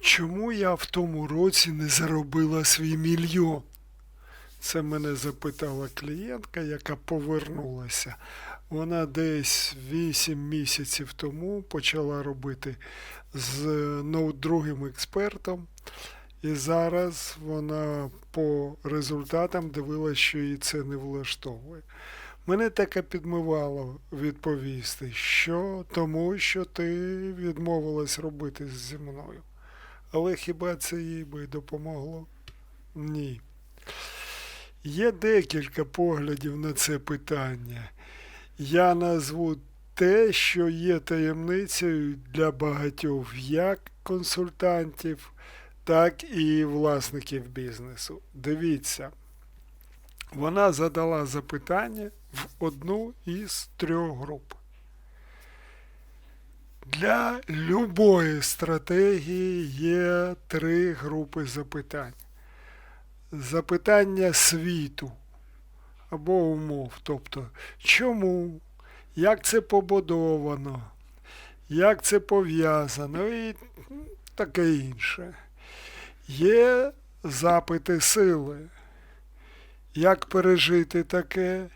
чому я в тому році не заробила свій мільйон? Це мене запитала клієнтка, яка повернулася. Вона десь 8 місяців тому почала робити з ну, другим експертом. І зараз вона по результатам дивилася, що її це не влаштовує. Мене таке підмивало відповісти, що тому, що ти відмовилась робити зі мною. Але хіба це їй би допомогло? Ні. Є декілька поглядів на це питання. Я назву те, що є таємницею для багатьох як консультантів, так і власників бізнесу. Дивіться, вона задала запитання в одну із трьох груп. Для любої стратегії є три групи запитань. Запитання світу або умов, тобто чому, як це побудовано, як це пов'язано і таке інше. Є запити сили. Як пережити таке,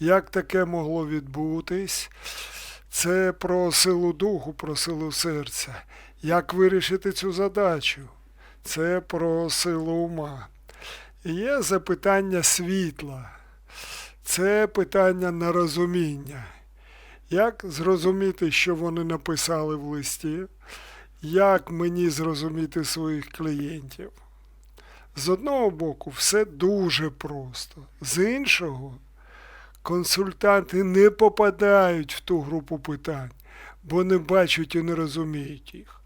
як таке могло відбутись? Це про силу духу, про силу серця. Як вирішити цю задачу? Це про силу ума. Є запитання світла. Це питання на розуміння. Як зрозуміти, що вони написали в листі? Як мені зрозуміти своїх клієнтів? З одного боку, все дуже просто. З іншого, консультанти не попадають в ту групу питань, бо не бачать і не розуміють їх.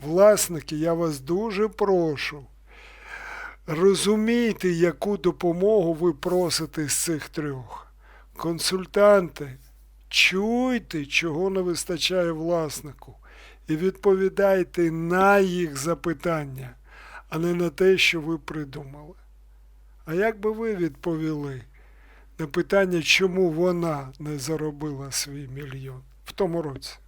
Власники, я вас дуже прошу. Розумійте, яку допомогу ви просите з цих трьох. Консультанти, чуйте, чого не вистачає власнику, і відповідайте на їх запитання, а не на те, що ви придумали. А як би ви відповіли на питання, чому вона не заробила свій мільйон в тому році?